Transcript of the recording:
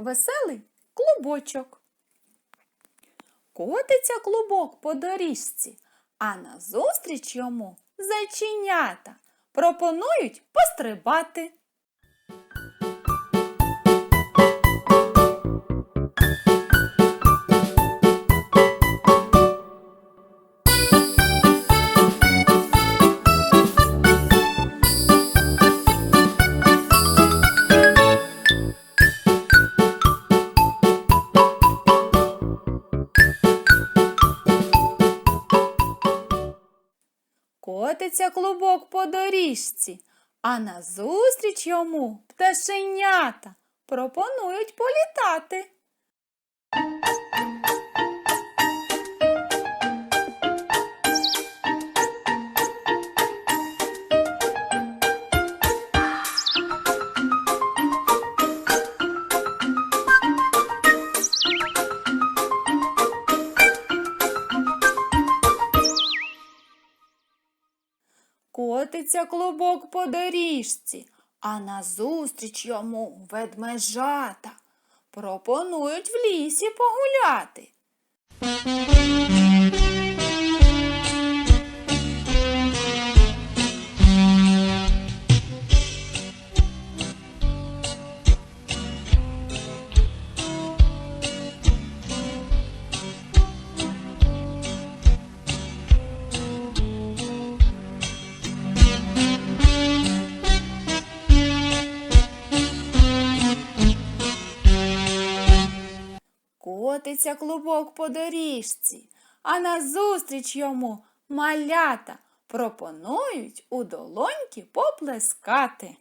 веселий клубочок. Котиться клубок по доріжці, а назустріч йому зайченята пропонують пострибати. Котиться клубок по доріжці, а назустріч йому пташенята пропонують політати. Котиться клубок по доріжці, а назустріч йому ведмежата пропонують в лісі погуляти. Котиться клубок по доріжці, а назустріч йому малята пропонують у долоньки поплескати.